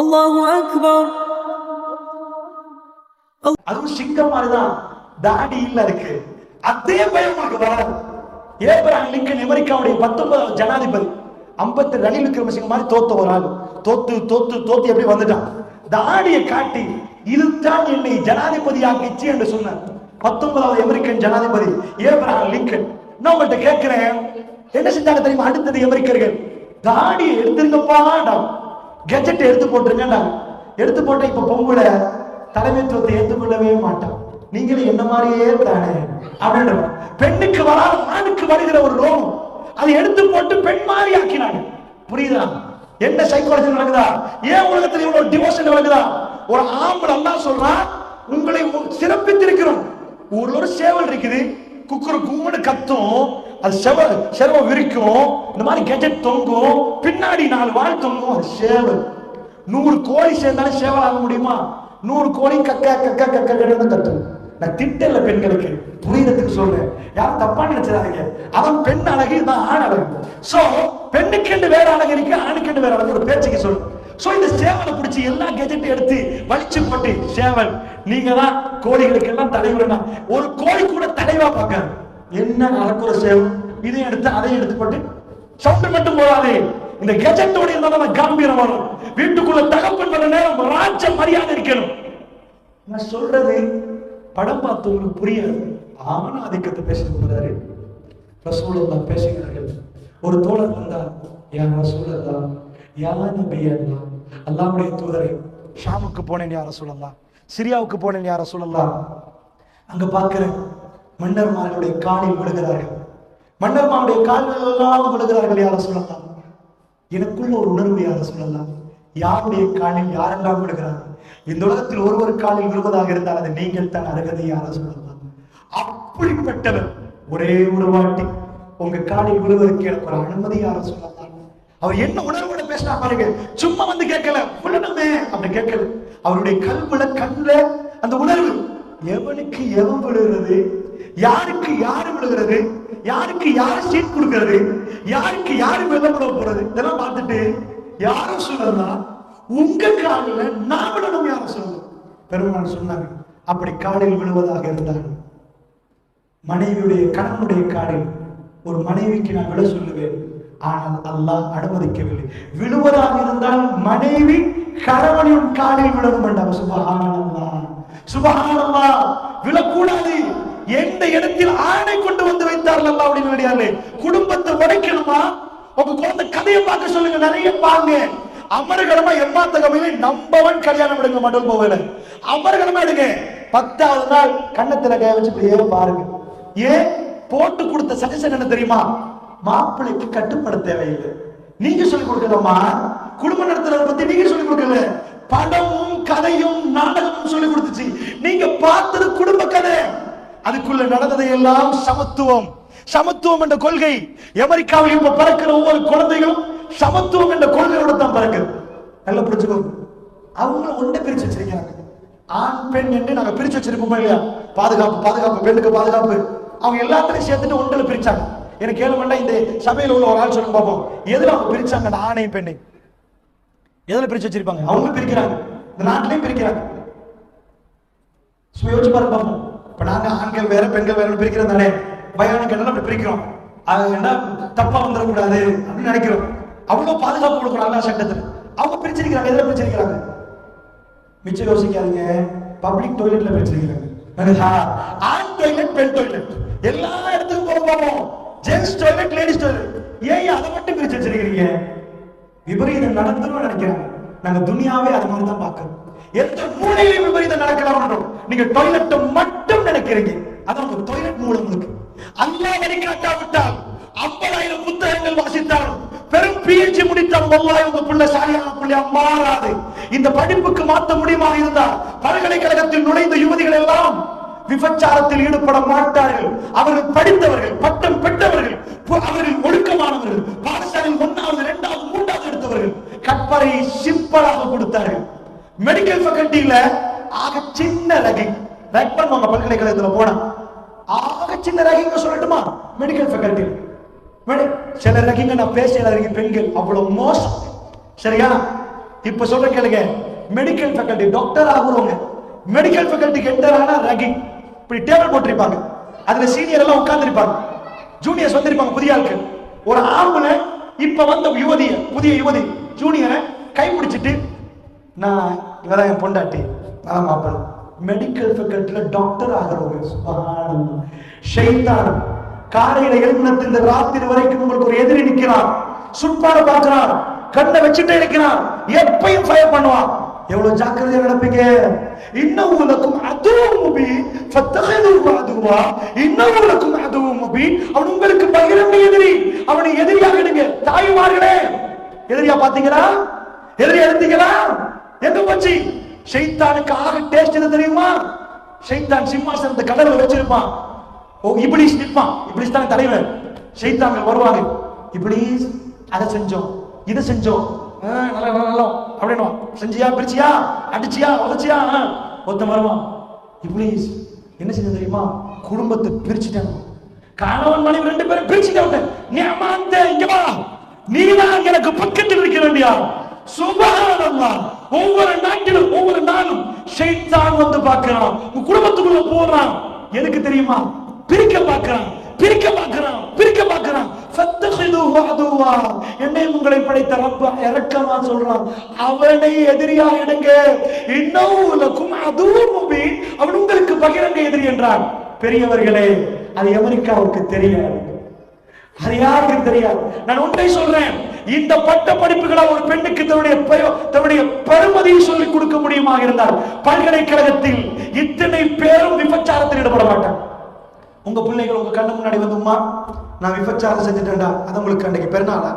அல்லாஹு அக்பர் அதுவும் சிங்கம் மாதிரிதான். தாடி இல்ல இருக்கு அதே பயம் உங்களுக்கு வராது. ஏப்ரஹாம் லிங்கன் அமெரிக்காவுடைய பத்தொன்பது ஜனாதிபதி ஐம்பத்தி ரணில் விக்ரமசிங்க மாதிரி தோத்த ஒரு ஆள். தோத்து தோத்து தோத்து எப்படி வந்துட்டான்? தாடியை காட்டி இதுதான் என்னை ஜனாதிபதி ஆக்கிச்சு என்று சொன்னார். பத்தொன்பதாவது அமெரிக்கன் ஜனாதிபதி ஏப்ரஹாம் லிங்கன். நான் உங்கள்கிட்ட கேட்கிறேன் என்ன செஞ்சாங்க தெரியுமா? அடுத்தது அமெரிக்கர்கள். தாடியை எடுத்திருங்கப்பாடான் கெஜெட் எடுத்து போட்டுருங்கடா. எடுத்து போட்ட இப்ப பொம்பளை தலைமைத்துவத்தை ஏற்றுக்கொள்ளவே மாட்டான். நீங்களும் என்ன மாதிரியே தானே? அப்படின்ற பெண்ணுக்கு வராத ஆணுக்கு வருகிற ஒரு ரோகம் அதை எடுத்து போட்டு பெண் மாதிரி ஆக்கினாங்க. புரியுதா? என்ன சைக்காலஜி நடக்குதா? ஏன் உலகத்துல இவ்வளவு டிவோஷன் நடக்குதா? ஒரு ஆம்பளை தான் சொல்றான் உங்களை சிறப்பித்திருக்கிறோம். ஊர்ல ஒரு சேவல் இருக்குது. குக்குரு கும்முன்னு கத்தும் அது செவ செலவ விரிக்கும் இந்த மாதிரி கெஜெட் தொங்கும் பின்னாடி நாலு வாழ் தொங்கும் அது சேவல் நூறு கோழி சேர்ந்தாலும் சேவல் ஆக முடியுமா நூறு கோழி கக்க கக்க கக்க கட்டு கத்தும் நான் திட்டல பெண்களுக்கு புரியுறதுக்கு சொல்றேன் யாரும் தப்பா நினைச்சிடாதீங்க அவன் பெண் அழகு தான் ஆண் அழகு சோ பெண்ணுக்கு வேற அழகு இருக்கு ஆணுக்கு வேற அழகு ஒரு பேச்சுக்கு சொல்லு சோ இந்த சேவலை பிடிச்சி எல்லா கெஜெட்டும் எடுத்து வலிச்சு போட்டு சேவல் நீங்க தான் கோழிகளுக்கு எல்லாம் தலைவர்னா ஒரு கோழி கூட தலைவா பார்க்காது. என்ன நடக்கிற சேவல்? இதையும் எடுத்து அதையும் எடுத்து போட்டு சவுண்ட் மட்டும் போதாது இந்த கெஜெட்டோட இருந்தாலும் கம்பீரம் வரும். வீட்டுக்குள்ள தகப்பன் வர நேரம் ராஜ மரியாதை இருக்கணும். நான் சொல்றது படம் பார்த்து உங்களுக்கு புரியாது. ஆமன ஆதிக்கத்தை பேசிட்டு போறாரு. ரசூலுல்லாஹ் பேசுகிறார்கள். ஒரு தோழர் வந்தா யா ரசூலுல்லாஹ் யா நபி அல்லாஹ் அல்லாஹ்வுடைய தூதரை. ஷாமுக்கு போனேன் யார சொல்லலாம் சிரியாவுக்கு போனேன் யார சொல்லலாம் அங்க பார்க்கிற மன்னர்மார்களுடைய காலில் விழுகிறார்கள். மன்னர்மாருடைய கால்கள் எல்லாம் விழுகிறார்கள் யார சொல்லலாம் எனக்குள்ள ஒரு உணர்வு யார சொல்லலாம் யாருடைய காலில் யாரெல்லாம் விழுகிறார்கள்? இந்த உலகத்தில் ஒருவர் காலில் விழுவதாக இருந்தால் அது நீங்கள் தான் அருகதை யார சொல்லலாம் அப்படிப்பட்டவர் ஒரே ஒரு வாட்டி உங்க காலில் விழுவதற்கு எனக்கு ஒரு அனுமதி யார சொல்லலாம் அவர் என்ன உணர்வு பேசினா பாருங்க சும்மா வந்து கேட்கல. விழணுமே அப்படி கேட்கல. அவருடைய கல்வில கண்ணுல அந்த உணர்வு எவனுக்கு எவன் விழுகிறது யாருக்கு யாரு விழுகிறது யாருக்கு யாரு சீட் கொடுக்கிறது யாருக்கு யாரு விளம்பரம் போறது இதெல்லாம் பார்த்துட்டு யாரும் சொல்லலாம் உங்க காலில் நான் விழணும் யாரும் சொல்லணும். பெருமாள் சொன்னாங்க அப்படி காலில் விழுவதாக இருந்தால் மனைவியுடைய கணவனுடைய காலில் ஒரு மனைவிக்கு நான் விட சொல்லுவேன். ஆனால் அல்லாஹ் அனுமதிக்கவில்லை. விழுவதாக இருந்தால் மனைவி கணவனின் காலில் விழணும் என்றார் சுபஹானல்லா சுபஹானல்லா விழக்கூடாது. எந்த இடத்தில் ஆணை கொண்டு வந்து வைத்தார்கள் அல்லா அப்படின்னு குடும்பத்தை உடைக்கணுமா? உங்க குழந்தை கதையை பார்க்க சொல்லுங்க நிறைய பாருங்க. அமரகரமா எம்மாத்தகமையில நம்பவன் கல்யாணம் எடுங்க மட்டும் போவேல அமரகரமா எடுங்க. பத்தாவது நாள் கண்ணத்துல கை வச்சு இப்படியே பாருங்க. ஏன்? போட்டு கொடுத்த சஜஷன் என்ன தெரியுமா? மாப்பிள்ளைக்கு கட்டுப்பட தேவையில்லை. நீங்க சொல்லிக் கொடுக்கலம்மா குடும்ப நடத்துறத பத்தி நீங்க சொல்லிக் கொடுக்கல. படமும் கதையும் நாடகமும் சொல்லிக் கொடுத்துச்சு. நீங்க பார்த்தது குடும்ப கதை. அதுக்குள்ள நடந்ததை எல்லாம் சமத்துவம். சமத்துவம் என்ற கொள்கை. அமெரிக்காவில் இப்ப பறக்கிற ஒவ்வொரு குழந்தைகளும் சமத்துவம் என்ற கொள்கையோட தான் பறக்குது. நல்லா புரிஞ்சுக்கோங்க. அவங்கள ஒன்றை பிரிச்சு வச்சிருக்காங்க ஆண் பெண் என்று நாங்க பிரிச்சு வச்சிருக்கோமா இல்லையா? பாதுகாப்பு பாதுகாப்பு பெண்ணுக்கு பாதுகாப்பு. அவங்க எல்லாத்தையும் சேர்த்துட்டு ஒன்றில் பிரிச்சாங்க. எனக்கு கேளு வேண்டாம் இந்த சபையில் உள்ள ஒரு ஆள் சொல்லுங்க பார்ப்போம் எதுல அவங்க பிரிச்சாங்க? அந்த ஆணையும் பெண்ணையும். எதுல பிரிச்சு வச்சிருப்பாங்க? அவங்க பிரிக்கிறாங்க. இந்த நாட்டிலையும் பிரிக்கிறாங்க. சும்மா யோசிச்சு பாருங்க பார்ப்போம் இப்ப நாங்க ஆண்கள் வேற பெண்கள் வேற பிரிக்கிறது தானே பயானுக்கு அப்படி பிரிக்கிறோம்? அது என்ன? தப்பா வந்துடக்கூடாது அப்படின்னு நினைக்கிறோம். அவ்வளவு பாதுகாப்பு கொடுக்குறாங்க சட்டத்தில். அவங்க பிரிச்சிருக்கிறாங்க. எதுல பிரிச்சிருக்கிறாங்க? மிச்சம் யோசிக்காதீங்க. பப்ளிக் டாய்லெட்ல பிரிச்சிருக்கிறாங்க. ஆண் டாய்லெட் பெண் டாய்லெட் எல்லா இடத்துக்கும் போக பார்ப்போம் ஜென்ஸ் டாய்லெட் லேடிஸ் டாய்லெட் ஏன் அதை மட்டும் பிரிச்சு வச்சிருக்கீங்க விபரீதம் நடந்துரும் நினைக்கிறாங்க நாங்க துனியாவே அது மாதிரி தான் பார்க்கிறோம். எந்த மூலையிலும் விபரீதம் நடக்கலாம் நீங்க டாய்லெட்டை மட்டும் நினைக்கிறீங்க. அதான் உங்க டாய்லெட் மூலம் உங்களுக்கு அல்லா வழிகாட்டாவிட்டால் ஐம்பதாயிரம் புத்தகங்கள் வாசித்தாலும் பெரும் பிஎச்சி முடித்தால் வல்லாய் உங்க பிள்ளை சாலியான பிள்ளையா மாறாது. இந்த படிப்புக்கு மாத்த முடியுமா இருந்தால் பல்கலைக்கழகத்தில் நுழைந்த யுவதிகள் எல்லாம் விபச்சாரத்தில் ஈடுபட மாட்டார்கள். அவர்கள் படித்தவர்கள் பட்டம் பெற்றவர்கள் அவர்கள் ஒழுக்கமானவர்கள் பாடசாலையில் ஒன்றாவது இரண்டாவது மூன்றாவது எடுத்தவர்கள் கற்பரையை சிம்பிளாக கொடுத்தார்கள். மெடிக்கல் ஃபேக்கல்ட்டியில ஆக சின்ன ரகிங் ரைட் பண்ணுவாங்க பல்கலைக்கழகத்துல போனா. ஆக சின்ன ரகிங்க சொல்லட்டுமா? மெடிக்கல் ஃபேக்கல்ட்டி சில ரகிங்க நான் பேச பெண்கள். அவ்வளவு மோசம். சரியா? இப்ப சொல்ற கேளுங்க. மெடிக்கல் ஃபேக்கல்டி டாக்டர் ஆகுறவங்க. மெடிக்கல் ஃபேக்கல்டிக்கு என்டர் ஆனா இப்படி டேபிள் போட்டிருப்பாங்க. அதுல சீனியர் எல்லாம் உட்கார்ந்துருப்பாங்க. ஜூனியர்ஸ் வந்திருப்பாங்க புதிய ஆட்கள் ஒரு ஆம்பளை இப்ப வந்த யுவதிய புதிய யுவதி ஜூனியரை கை பிடிச்சிட்டு நான் இவதான் என் பொண்டாட்டி. ஆமா மாப்பிள்ள மெடிக்கல் ஃபேக்கல்ட்டில டாக்டர் ஆகிறவங்க. சுப்ஹானல்லாஹ். காலையில எழுந்தினத்து இந்த ராத்திரி வரைக்கும் உங்களுக்கு ஒரு எதிரி நிக்கிறான். சுட்பான பார்க்கிறான். கண்ணை வச்சுட்டே இருக்கிறான் எப்பையும் ஃபயர் பண்ணுவான். எவ்வளவு ஜாக்கிரதையா நடப்பீங்க? இன்னும் உலக்கும் அதுவும் முபி அதுவா இன்னும் உலக்கும் அதுவும் முபி அவன் உங்களுக்கு பகிரங்க எதிரி. அவனை எதிரியாகிடுங்க தாய்மார்களே. எதிரியா பாத்தீங்களா எதிரியா எடுத்தீங்களா? எங்க போச்சு? ஷைத்தானுக்கு ஆக டேஸ்ட் என்ன தெரியுமா? ஷைத்தான் சிம்மாசனத்தை கடல்ல வச்சிருப்பான். ஓ இப்ளீஸ் நிற்பான். இப்ளீஸ் தான் தலைவர். ஷைத்தான்கள் வருவாங்க இப்ளீஸ் அதை செஞ்சோம் இதை செஞ்சோம். நல்லா நல்லா நல்லா. அப்படின்னு செஞ்சியா பிரிச்சியா அடிச்சியா உதச்சியா? ஆ. ஒருத்தன் வருவான். இப்படி என்ன செஞ்ச தெரியுமா? குடும்பத்தை பிரிச்சுட்டேன். கணவன் மனைவி ரெண்டு பேரும் பிரிச்சுட்டேன் நீ அம்மா அந்த இங்க வா. நீதான் எனக்கு பக்கத்தில் இருக்க வேண்டியா? சுபஹானல்லாஹ் ஒவ்வொரு நாட்டிலும் ஒவ்வொரு நாளும் ஷைத்தான் வந்து பார்க்கிறான். உன் குடும்பத்துக்குள்ள போறான். எனக்கு தெரியுமா? பிரிக்க பார்க்கிறான் பிரிக்க பார்க்கிறான் பிரிக்க பார்க்கிறான். என்னை உங்களை படைத்த ரப்ப இறக்கமா சொல்றான். அவனை எதிரியா எடுங்க. இன்னும் அதுவும் அவன் உங்களுக்கு பகிரங்க எதிரி என்றான். பெரியவர்களே அது அமெரிக்காவுக்கு தெரியாது. அது யாருக்கு தெரியாது. நான் ஒன்றை சொல்றேன். இந்த பட்ட படிப்புகளை ஒரு பெண்ணுக்கு தன்னுடைய தன்னுடைய பெருமதியை சொல்லிக் கொடுக்க முடியுமா இருந்தால் பல்கலைக்கழகத்தில் இத்தனை பேரும் விபச்சாரத்தில் ஈடுபட மாட்டாங்க. உங்க பிள்ளைகள் உங்க கண்ணு முன்னாடி வந்துமா நான் விபச்சாரம் செஞ்சுட்டேன்டா. அது உங்களுக்கு அன்னைக்கு பெருநாளா?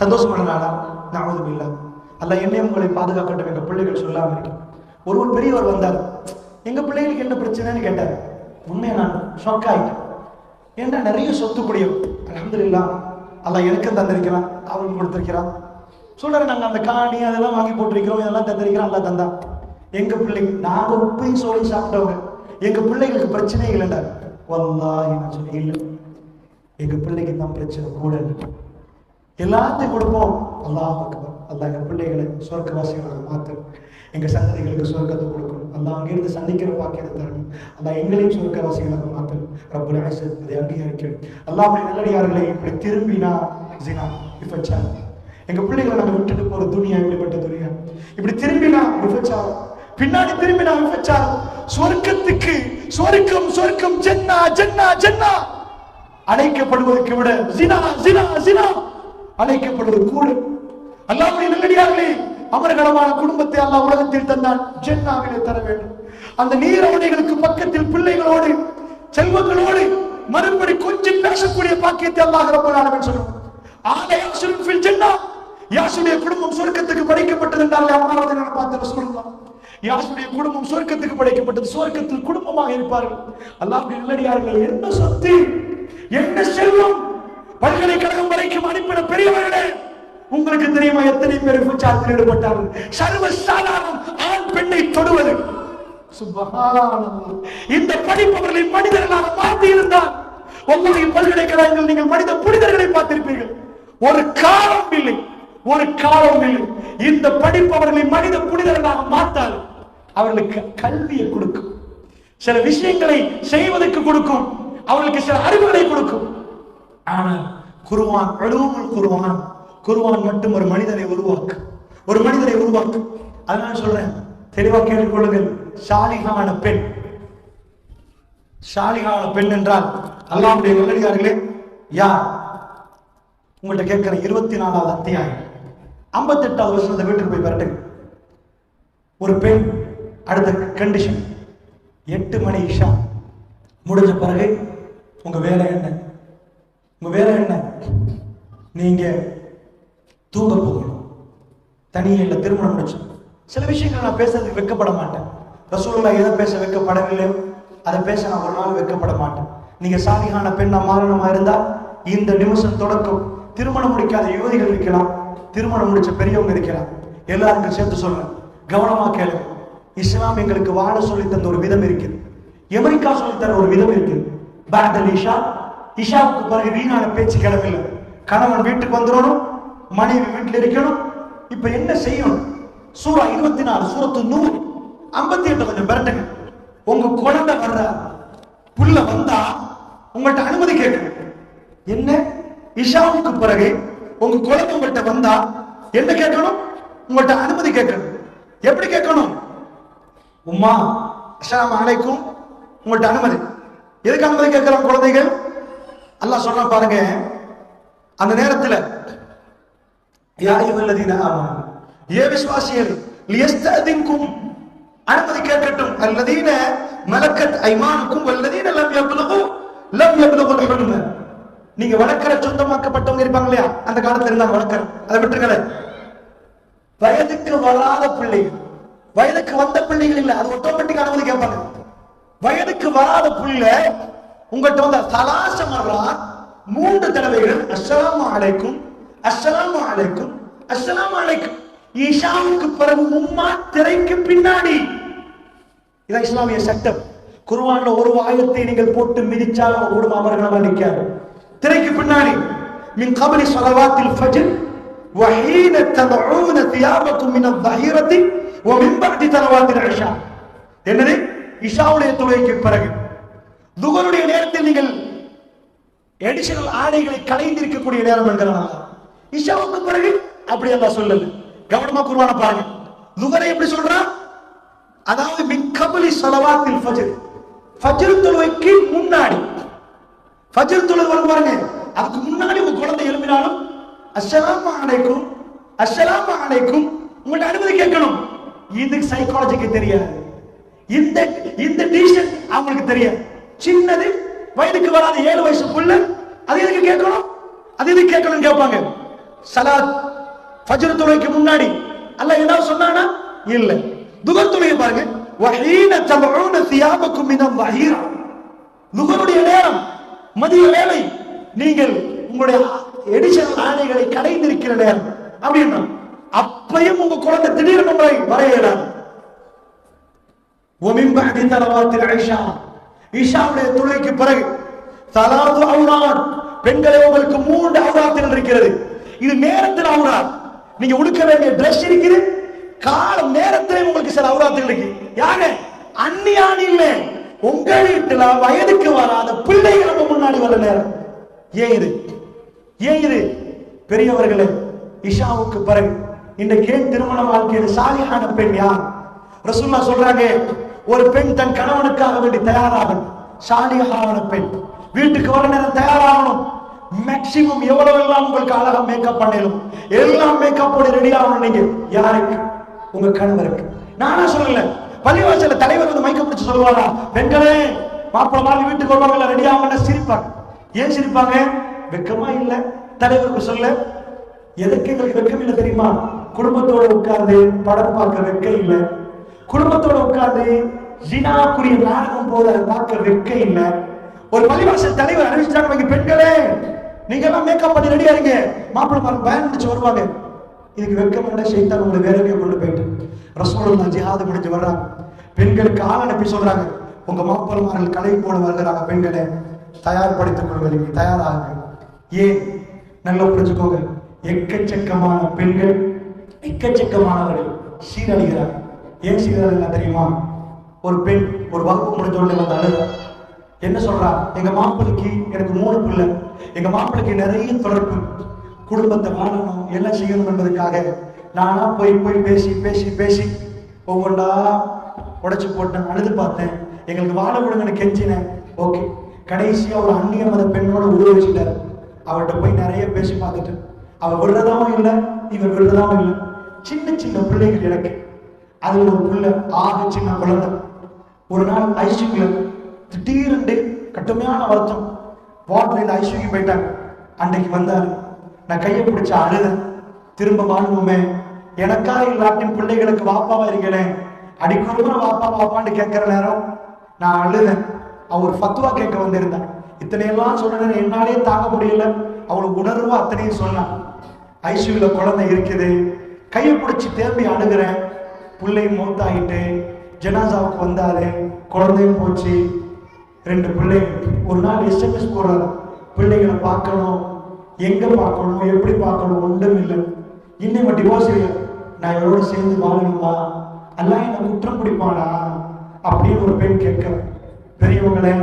சந்தோஷமான நாளா? நான் இல்லை அல்ல என்னையும் உங்களை பாதுகாக்கட்டும் எங்கள் பிள்ளைகள் சொல்லாமல் இருக்கேன் ஒருவர் பெரியவர் வந்தார். எங்கள் பிள்ளைகளுக்கு என்ன பிரச்சனைன்னு கேட்டார். உண்மையை நான் ஷாக் ஆயிட்டேன். நிறைய சொத்து குடியும் அல்ஹம்துலில்லாஹ் அல்ல எனக்கும் தந்திருக்கிறான். அவருக்கும் கொடுத்துருக்கிறான். சொல்றாரு நாங்கள் அந்த காணி அதெல்லாம் வாங்கி போட்டிருக்கிறோம். இதெல்லாம் தந்திருக்கிறோம் அல்லாஹ் தந்தான் எங்கள் பிள்ளைங்க நாங்கள் உப்பையும் சோழி சாப்பிட்டவங்க. எங்கள் பிள்ளைகளுக்கு பிரச்சனைகள் இல்லை வல்லாஹி நான் சொன்னேன் இல்லை. எங்க பிள்ளைக்கு தான் பிரச்சனை கூட எல்லாத்தையும் கொடுப்போம். அல்லாஹ் அக்பர். அல்லாஹ் எங்க பிள்ளைகளை சொர்க்கவாசிகளாக மாத்து. எங்க சந்ததிகளுக்கு சொர்க்கத்தை கொடுக்கணும். அல்லாஹ் அங்கிருந்து சந்திக்கிற வாக்கியத்தை தரணும். அல்லாஹ் எங்களையும் சொர்க்கவாசிகளாக மாத்தணும் ரப்பல் இஸ்ஸத் அதை அங்கீகரிக்கணும். அல்லாஹ் நல்லடியார்களை இப்படி திரும்பினா ஜினா விபச்சாரம். எங்க பிள்ளைகளை நாங்க விட்டுட்டு போற துணியா இப்படிப்பட்ட துணியா இப்படி திரும்பினா விபச்சா பின்னாடி திரும்பினா விபச்சா சொர்க்கத்துக்கு சொர்க்கம் சொர்க்கம் ஜென்னா ஜென்னா ஜென்னா. அழைக்கப்படுவதற்கு விட ஜினா ஜினா ஜினா. அழைக்கப்படுவது கூட அல்லாவுடைய நல்லடியார்களே அமர்கலமான குடும்பத்தை அல்லாஹ் உலகத்தில் தந்தான் ஜென்னாவிலே தர வேண்டும். அந்த நீரவணைகளுக்கு பக்கத்தில் பிள்ளைகளோடு செல்வங்களோடு மறுபடி கொஞ்சம் பேசக்கூடிய பாக்கியத்தை அல்லாஹ் ரப்பல் ஆலமீன் சொல்லும். ஆல யாசுன் ஃபில் யாசுடைய குடும்பம் சொர்க்கத்துக்கு படைக்கப்பட்டது என்றால் அம்மாவது நான் பார்த்த ரசூலுல்லாஹ். யாசுடைய குடும்பம் சொர்க்கத்துக்கு படைக்கப்பட்டது சொர்க்கத்தில் குடும்பமாக இருப்பார்கள். அல்லாஹ் நல்லடியார்கள் என்ன சொத்து என்ன செல்வம் பல்கலைக்கழகம் வரைக்கும் அனுப்பின பெரியவர்களே உங்களுக்கு தெரியுமா எத்தனை பேர் விபச்சாரத்தில் ஈடுபட்டார்கள்? சர்வசாதாரணம் ஆண் பெண்ணை தொடுவது. இந்த படிப்பவர்களை மனிதர்களாக மாற்றி இருந்தால் உங்களுடைய பல்கலைக்கழகங்கள் நீங்கள் மனித புனிதர்களை பார்த்திருப்பீர்கள். ஒரு காலம் இல்லை ஒரு காலம் இல்லை. இந்த படிப்பவர்களை மனித புனிதர்களாக மாற்றாது. அவர்களுக்கு கல்வியை கொடுக்கும். சில விஷயங்களை செய்வதற்கு கொடுக்கும். அவர்களுக்கு சில அறிவுகளை கொடுக்கும். ஆனால் குருவான் அழுவங்கள் குருவான் குருவான் மட்டும் ஒரு மனிதனை உருவாக்கு. ஒரு மனிதனை உருவாக்கு. அதனால சொல்றேன் தெளிவா கேட்டுக்கொள்ளுங்கள். சாலிகான பெண். சாலிகான பெண் என்றால் அல்லாவுடைய நல்லடியார்களே யார்? உங்கள்ட்ட கேட்கிற இருபத்தி நாலாவது அத்தியாயம். ஐம்பத்தெட்டாவது வருஷம் அந்த வீட்டுக்கு போய் பரட்டு ஒரு பெண் அடுத்த கண்டிஷன் எட்டு மணி இஷா. முடிஞ்ச பிறகு உங்க வேலை என்ன? உங்க வேலை என்ன? நீங்க தூங்க போகணும். தனியே இல்லை திருமணம் முடிச்சு. சில விஷயங்கள் நான் பேசுறதுக்கு வெக்கப்பட மாட்டேன். ரசூலுல்லா எதை பேச வைக்கப்படவில்லை? அதை பேச நான் ஒரு நாள் வெட்கப்பட மாட்டேன். நீங்க சாதிகான பெண்ணா மாறணுமா இருந்தா இந்த நிமிஷம் தொடக்கம். திருமணம் முடிக்காத யுவதிகள் இருக்கலாம். திருமணம் முடிச்ச பெரியவங்க இருக்கலாம். எல்லாருக்கும் சேர்த்து சொல்றேன். கவனமா கேளுங்க. இஸ்லாம் எங்களுக்கு வாழ சொல்லி தந்த ஒரு விதம் இருக்குது. அமெரிக்கா சொல்லி தர ஒரு விதம் இருக்குது. பேண்டல் இஷா இஷாவுக்கு பிறகு வீணான பேச்சு கிளம்பில்லை கணவன் வீட்டுக்கு வந்துடணும் மனைவி வீட்டில் இருக்கணும். இப்ப என்ன செய்யணும்? சூரா இருபத்தி நாலு சூரத்து நூறு. ஐம்பத்தி எட்டு கொஞ்சம் மிரட்டுங்க உங்க குழந்தை வர்ற புள்ள வந்தா உங்கள்ட்ட அனுமதி கேட்கணும். என்ன? இஷாவுக்கு பிறகு உங்க குழந்தை உங்கள்ட்ட வந்தா என்ன கேட்கணும்? உங்கள்ட்ட அனுமதி கேட்கணும். எப்படி கேட்கணும்? உம்மா அஸ்லாம் அலைக்கும். உங்கள்ட்ட அனுமதி. எதுக்கு அனுமதி கேட்கிறோம் குழந்தைகள்? அல்லாஹ் சொன்ன பாருங்க. அந்த நேரத்துல ஏ விசுவாசியல் லியஸ்ததின்கும் அனுமதி கேட்கட்டும் அல்லதீன மலக்கத் ஐமானுக்கும் அல்லதீன லம் யப்லுகு லம் யப்லுகுல் ஹுல்ம நீங்க வளர்க்கிற சொந்தமாக்கப்பட்டவங்க இருப்பாங்க இல்லையா? அந்த காலத்துல இருந்தாங்க வளர்க்கிற அதை விட்டுருங்களே வயதுக்கு வராத பிள்ளைகள் வயதுக்கு வந்த பிள்ளைகள் இல்ல அது ஆட்டோமேட்டிக் அனுமதி கேட்பாங்க. வயதுக்கு வராத பிள்ளை உங்கள்கிட்ட வந்த சலாச மர்ரா மூன்று தடவைகள் அஸ்ஸலாமு அலைக்கும் அஸ்ஸலாமு அலைக்கும் அஸ்ஸலாமு அலைக்கும் ஈஷாவுக்கு பிறகு உம்மா திரைக்கு பின்னாடி இதான் இஸ்லாமிய சட்டம் குர்ஆன்ல ஒரு ஆயத்தை நீங்கள் போட்டு மிதிச்சால் உங்க குடும்பம் அமர்கணமா நிக்காது திரைக்கு பின்னாடி மின் கபலி ஸலவாத்தில் ஃபஜ்ர் وحين تضعون ثيابكم من الظهيرة ومن بعد صلوات العشاء என்னது இஷாவுடைய தொழுகைக்கு பிறகு துகருடைய நேரத்தில் நீங்கள் எடிஷனல் ஆடைகளை கலைந்திருக்கக்கூடிய நேரம் என்கிறனால இஷாவுக்கு பிறகு அப்படி எல்லாம் சொல்லல கவனமா குருவான பாருங்க. துகரை எப்படி சொல்றான் அதாவது மின்கபலி சலவாத்தில் ஃபஜர். ஃபஜர் தொழுகைக்கு முன்னாடி. ஃபஜர் தொழுகை வரும் பாருங்க. அதுக்கு முன்னாடி உங்க குழந்தை எழுப்பினாலும் அஸ்ஸலாமு அலைக்கும் அஸ்ஸலாமு அலைக்கும். உங்கள்ட்ட அனுமதி கேட்கணும். இது சைக்காலஜிக்கு தெரியாது. இந்த இந்த டீஷன் அவங்களுக்கு தெரியாது. சின்னது வயதுக்கு வராத ஏழு வயசு புள்ள அது எதுக்கு கேட்கணும்? அது எதுக்கு கேட்கணும் கேட்பாங்க. சலாத் ஃபஜ்ர் தொழுகைக்கு முன்னாடி. அல்ல ஏதாவது சொன்னானா? இல்ல. துகர் தொழுகை பாருங்க. வஹீன தபஊன தியாபக்கும் மினம் வஹீரா. நுகருடைய நேரம் மதிய வேலை நீங்கள் உங்களுடைய எடிஷன் ஆணைகளை கடைந்திருக்கிற நேரம். அப்படின்னா அப்பையும் உங்க குழந்தை திடீர்னு உங்களை வரையலாம் ومن بعد صلوات العشاء இஷாவுடைய தொழுகைக்கு பிறகு சலாத்து அவுராத் பெண்களே உங்களுக்கு மூன்று அவுராத்துகள் இருக்கிறது இது நேரத்தில் அவுராத் நீங்க உடுக்க வேண்டிய Dress இருக்குது காலம் நேரத்திலே உங்களுக்கு சில அவுராத்துகள் இருக்கு யாங்க அந்நியான் இல்ல உங்க வீட்டுல வயதுக்கு வராத பிள்ளைகள் நம்ம முன்னாடி வர நேரம் ஏன் இது ஏன் இது பெரியவர்களே இஷாவுக்கு பிறகு இன்றைக்கு ஏன் திருமண வாழ்க்கையில் சாலியான பெண் யார் ரசூல்லா சொல்றாங்க ஒரு பெண் தன் கணவனுக்காக வேண்டி தயாராகணும். சாலியான பெண். வீட்டுக்கு வர நேரம் தயாராகணும். மேக்சிமம் எவ்வளவு எல்லாம் உங்களுக்கு அழகா மேக்கப் பண்ணிடும். எல்லாம் மேக்கப் போட ரெடி ஆகணும் நீங்க. யாருக்கு? உங்க கணவருக்கு. நானா சொல்லல. பள்ளிவாசல தலைவர் வந்து மைக்க பிடிச்சு சொல்லுவாரா? பெண்களே மாப்பிள்ள மாதிரி வீட்டுக்கு வருவாங்கல்ல ரெடி ஆகணும்னு சிரிப்பாங்க? ஏன் சிரிப்பாங்க? வெக்கமா இல்ல. தலைவருக்கு சொல்ல எதுக்கு எங்களுக்கு வெக்கம் இல்லை தெரியுமா? குடும்பத்தோட உட்கார்ந்து படம் பார்க்க வெக்க இல்லை. குடும்பத்தோட உட்கார்ந்து ஜினாக்குரிய நாடகம் போத பார்க்க வெக்க இல்ல. ஒரு பள்ளிவாசல் தலைவர் அறிவிச்சாங்க பெண்களே நீங்க எல்லாம் மேக்கப் பண்ணி ரெடியா இருங்க. மாப்பிள்ளை பாருங்க பயன் முடிச்சு வருவாங்க. இதுக்கு வெக்கம் என்ன செய்தான் உங்களை வேற கொண்டு போயிட்டு. ரசூலுல்லாஹ் ஜிஹாது முடிஞ்சு வர்றாங்க. பெண்களுக்கு ஆள் அனுப்பி சொல்றாங்க. உங்க மாப்பிள்ளைமார்கள் கலை போட வருகிறாங்க பெண்களே. தயார்படுத்திக் கொள்வீங்க தயாராகுங்க. ஏன்? நல்லா புரிஞ்சுக்கோங்க. எக்கச்சக்கமான பெண்கள் எக்கச்சக்கமானவர்கள் சீரழிகிறார்கள் ஏன் என்ன தெரியுமா? ஒரு பெண் ஒரு வகுப்பு முடிஞ்ச உடனே வந்து அழுது என்ன சொல்றா? எங்க மாப்பிளைக்கு எனக்கு மூணு பிள்ளை. எங்க மாப்பிளைக்கு நிறைய தொடர்பு. குடும்பத்தை வாழணும் எல்லாம் செய்யணும் என்பதற்காக நானா போய் போய் பேசி பேசி பேசி ஒவ்வொன்றா உடைச்சு போட்டேன் அழுது பார்த்தேன். எங்களுக்கு வாழ விடுங்கன்னு கெஞ்சினேன். ஓகே. கடைசியா ஒரு அந்நிய மத பெண்ணோட உருவ அவர்கிட்ட போய் நிறைய பேசி பார்த்துட்டு அவள் விடுறதாவும் இல்லை இவன் விடுறதாவும் இல்லை. சின்ன சின்ன பிள்ளைகள் எனக்கு. அது ஒரு புள்ள ஆக சின்ன குழந்தை. ஒரு நாள் ஐசியூல திடீரென்று கடுமையான வருத்தம். வார்டில் இந்த ஐசியூக்கு போயிட்டாங்க. அன்றைக்கு வந்தார். நான் கையை பிடிச்ச அழுதேன். திரும்ப வாழ்வோமே எனக்கா இல்லாட்டின் பிள்ளைகளுக்கு வாப்பாவா இருக்கேன்? அடிக்கொரு வாப்பா வாப்பான்னு கேட்கிற நேரம் நான் அழுதேன். அவர் ஃபத்வா கேட்க வந்திருந்தேன். இத்தனையெல்லாம் சொன்னேன் என்னாலே தாங்க முடியல. அவளுக்கு உணர்வு அத்தனையும் சொன்னான். ஐசியூல குழந்தை இருக்குது. கையை பிடிச்சி திரும்பி அழுகிறேன். பிள்ளையும் மூத்தாயிட்டு ஜனாசாவுக்கு வந்தாரு. குழந்தையும் போச்சு. ரெண்டு பிள்ளை. ஒரு நாள் எஸ்எம்எஸ் போடுறாரு பிள்ளைகளை பார்க்கணும். எங்கே பார்க்கணும்? எப்படி பார்க்கணும்? ஒன்றும் இல்லை. இன்னும் டிவோர்ஸ் யோசிக்க நான் இவரோட சேர்ந்து வாழணுமா? அல்லாஹ் என்ன குற்றம் பிடிப்பானா? அப்படின்னு ஒரு பெண் கேட்கிறேன் பெரியவங்களே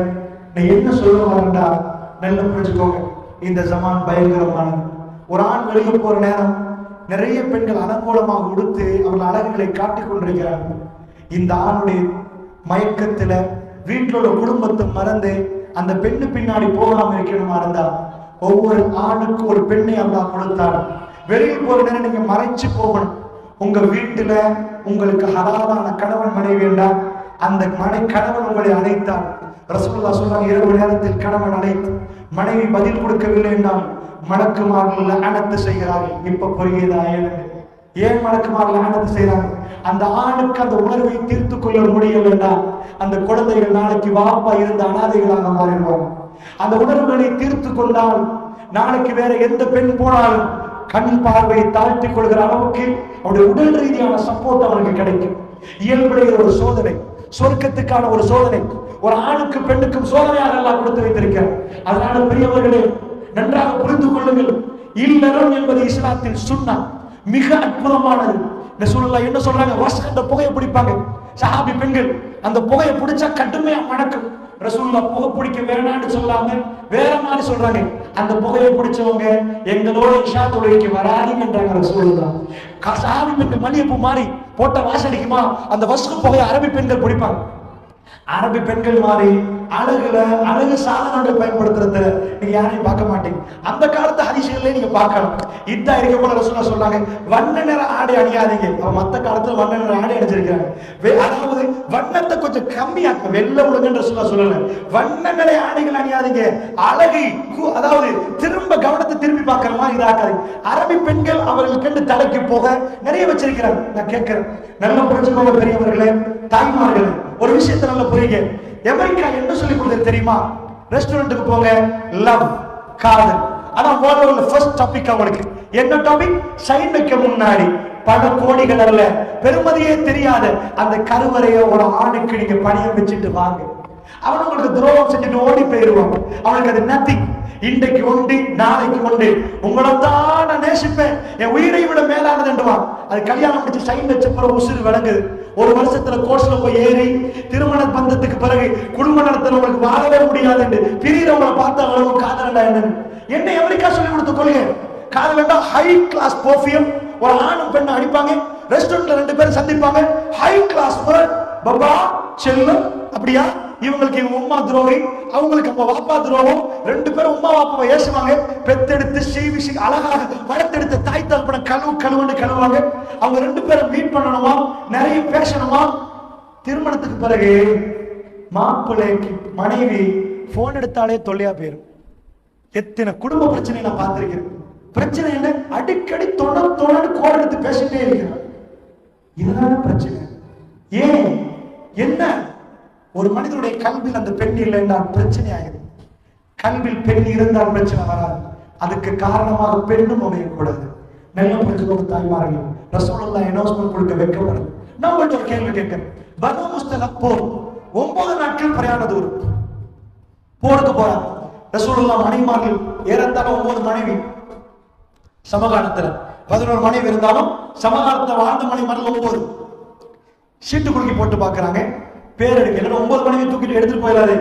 நான் என்ன சொல்ல வரேன்டா? நல்லா புரிஞ்சுக்கோங்க. இந்த ஜமான் பயங்கரமானது. ஒரு ஆண் வெளியே போகிற நேரம் நிறைய பெண்கள் அலங்கோலமாக உடுத்து அவர்கள் அழகுகளை காட்டிக் கொண்டிருக்கிறார்கள். இந்த ஆணுடைய மயக்கத்துல வீட்டில் உள்ள குடும்பத்தை மறந்து அந்த பெண்ணு பின்னாடி போகாம இருக்கணுமா இருந்தா ஒவ்வொரு ஆணுக்கு ஒரு பெண்ணை அல்லாஹ் கொடுத்தார். வெளியில் போற நேரம் நீங்க மறைச்சு போகணும். உங்க வீட்டுல உங்களுக்கு ஹலாலான கணவன் மனைவி என்றால் அந்த மனை கணவன் உங்களை அழைத்தார் ரசூல்லா சொல்றாங்க இரவு நேரத்தில் கணவன் அழைத்து மனைவி பதில் கொடுக்கவில்லை என்றால் மணக்குமார்கள் அனத்து செய்கிறார்கள் இப்ப புரியுதா எனக்கு? ஏன் மணக்குமார்கள் அனத்து செய்கிறாங்க அந்த ஆணுக்கு அந்த உணர்வை தீர்த்து கொள்ள முடியலன்னா அந்த குழந்தைகள் நாளைக்கு வாப்பா இருந்த அனாதைகளாக மாறிடுவாங்க. அந்த உணர்வுகளை தீர்த்து கொண்டால் நாளைக்கு வேற எந்த பெண் போனாலும் கண் பார்வையை தாழ்த்தி கொள்கிற அளவுக்கு அவருடைய உடல் ரீதியான சப்போர்ட் அவனுக்கு கிடைக்கும். இயல்புடைய ஒரு சோதனை. சொர்க்கத்துக்கான ஒரு சோதனை ஒரு ஆணுக்கு பெண்ணுக்கும் சோதனையாக எல்லாம் கொடுத்து வைத்திருக்கிறார். அதனால பெரியவர்களே நன்றாக புரிந்து கொள்ளுங்கள். இல்லறம் என்பது இஸ்லாத்தில் சுண்ணா மிக அற்புதமானது. இந்த சூழல்ல என்ன சொல்றாங்க? வாசக அந்த புகையை பிடிப்பாங்க. சஹாபி பெண்கள் அந்த புகையை பிடிச்சா கடுமையா மணக்கும். ரசூல்லா புகை பிடிக்க வேணாம்னு சொல்லாம வேற மாதிரி சொல்றாங்க. அந்த புகையை பிடிச்சவங்க எங்களோட இஷா தொழுகைக்கு வராதுங்கன்றாங்க ரசூல்லா க- சஹாபி பெண்கள் மல்லிகைப்பூ மாறி போட்ட வாசடிக்குமா அந்த வசுக்கு புகையை அரபி பெண்கள் பிடிப்பாங்க. அரபி பெண்கள் மாதிரி அழகுல அழகு சாதனங்கள் பயன்படுத்துறதுல நீங்க யாரையும் பார்க்க மாட்டீங்க. அந்த காலத்து அதிசயங்களே நீங்க பார்க்கலாம் இதான் இருக்க போல ரசூலா சொல்றாங்க வண்ண நிற ஆடை அணியாதீங்க. அவன் மத்த காலத்துல வண்ண நிற ஆடை அணிஞ்சிருக்காங்க அதாவது வண்ணத்தை கொஞ்சம் கம்மியாக்க வெள்ள விடுங்கன்ற ரசூலா சொல்லல. வண்ண நிற ஆடைகள் அணியாதீங்க. அழகை அதாவது திரும்ப கவனத்தை திரும்பி பார்க்கிற மாதிரி இதாக்காதீங்க. அரபி பெண்கள் அவர்கள் கண்டு தலைக்கு போக நிறைய வச்சிருக்கிறாங்க. நான் கேட்கிறேன். நல்ல புரிஞ்சுக்கோங்க பெரியவர்களே தாய்மார்களே ஒரு விஷயத்தை நல்லா புரியுங்க. அமெரிக்கா என்ன சொல்லி கொடுத்தது தெரியுமா? ரெஸ்டாரண்ட்டுக்கு போங்க. லவ் காதல். அதான் ஓரளவுல ஃபர்ஸ்ட் டாபிக் அவங்களுக்கு. என்ன டாபிக் சைன் வைக்க முன்னாடி பல கோடிகள் அல்ல பெருமதியே தெரியாத அந்த கருவறைய ஒரு ஆணுக்கு நீங்க பணியம் வச்சுட்டு வாங்க. அவன் உங்களுக்கு துரோகம் செஞ்சுட்டு ஓடி போயிருவான் அவனுக்கு அது நத்திங் இன்றைக்கு உண்டு நாளைக்கு உண்டு. உங்களை தான் நேசிப்பேன் என் உயிரை விட மேலானது என்றுவான். அது கல்யாணம் முடிச்சு சைன் வச்ச பிறகு உசுறு விளங்குது ஒரு வருஷத்துல கோர்ஸ்ல போய் ஏறி திருமண பந்தத்துக்கு பிறகு குடும்ப நடத்தல உங்களுக்கு வாழவே முடியாது என்று பிரியறவங்களை பார்த்த அளவு காதலண்டா என்னன்னு. என்ன அமெரிக்கா சொல்லி கொடுத்த கொள்கை? காதலண்டா ஹை கிளாஸ் பர்ஃபியூம் ஒரு ஆணும் பெண்ணை அடிப்பாங்க. ரெஸ்டாரண்ட்ல ரெண்டு பேரும் சந்திப்பாங்க. ஹை கிளாஸ் பாபா செல்லும் அப்படியா? இவங்களுக்கு இவங்க உம்மா துரோகி அவங்களுக்கு அப்ப வாப்பா துரோகம். ரெண்டு பேரும் உம்மா வாப்பாவை ஏசுவாங்க. பெத்தெடுத்து சீவிசி அழகாக வளர்த்தெடுத்து தாய் தகப்பன கழுவு கழுவுன்னு கழுவாங்க அவங்க ரெண்டு பேரும் மீட் பண்ணணுமா? நிறைய பேசணுமா? திருமணத்துக்கு பிறகு மாப்பிள்ளைக்கு மனைவி போன் எடுத்தாலே தொல்லையா போயிரும். எத்தனை குடும்ப பிரச்சனை நான் பார்த்திருக்கிறேன். பிரச்சனை என்ன? அடிக்கடி தொட தொடர்ந்து கோல் எடுத்து பேசிட்டே இருக்கிறான். இதுதான பிரச்சனை. ஏன்? என்ன? ஒரு மனிதனுடைய கல்வியில் அந்த பெண் இல்லை என்றால் பிரச்சனை ஆகுது கல்வியில் பெண் இருந்தால் பிரச்சனை வராது. அதுக்கு காரணமாக பெண்ணும் அமையக்கூடாது நல்ல புரிஞ்சுக்கோங்க தாய்மார்கள். ரசூலுல்லா அனௌன்ஸ்மெண்ட் கொடுக்க வைக்கப்படும். நான் உங்கள்ட்ட ஒரு கேள்வி கேட்கிறேன். பனு முஸ்தலக் போர் ஒன்பது நாட்கள் பிரயாண தூரம். போருக்கு போறாங்க. ரசூலுல்லா மனைவிமார்கள் ஏறத்தாழ ஒன்பது மனைவி. சமகாலத்துல பதினோரு மனைவி இருந்தாலும் சமகாலத்தை வாழ்ந்த மனைவிமார்கள் ஒன்பது. சீட்டு குலுக்கி போட்டு பாக்குறாங்க பேர் எடுக்க இல்லைன்னா ஒன்பது மனைவி தூக்கிட்டு எடுத்துட்டு போயிடாது.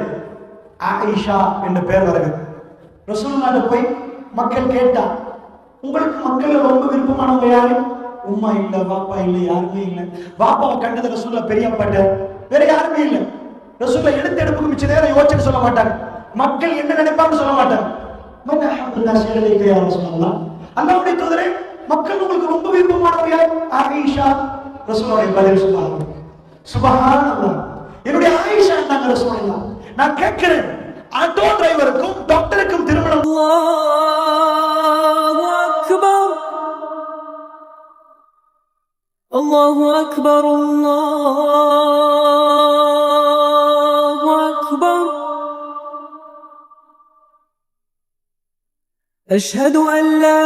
ஆயிஷா என்ற பேர் வருது ரசூலுல்லாட்ட போய் மக்கள் கேட்டா உங்களுக்கு மக்கள் ரொம்ப விருப்பமானவங்க யாரு? உம்மா இல்ல பாப்பா இல்ல யாருமே இல்ல. பாப்பாவை கண்டது ரசூல்லா பெரியப்பட்ட. வேற யாருமே இல்ல. ரசூல்லா எடுத்து எடுப்புக்கு மிச்ச நேரம் யோசிச்சு சொல்ல மாட்டாங்க. மக்கள் என்ன நினைப்பான்னு சொல்ல மாட்டாங்க. மன்ன அல்ஹம்துலில்லாஹ் ஷேலைக்கு யா ரசூலல்லாஹ்? அல்லாஹ்வுடைய தூதரே மக்கள் உங்களுக்கு ரொம்ப விருப்பமானவங்க யார்? ஆயிஷா. ரசூலுடைய பதில் சுபான் சுபஹானல்லாஹ். ஆயிஷா நாங்க ரசூலுல்லாஹ் நான் கேட்கிறேன் ஆட்டோ டிரைவருக்கும் டாக்டருக்கும் திருமணம் الله أكبر الله أكبر الله أكبر أشهد أن لا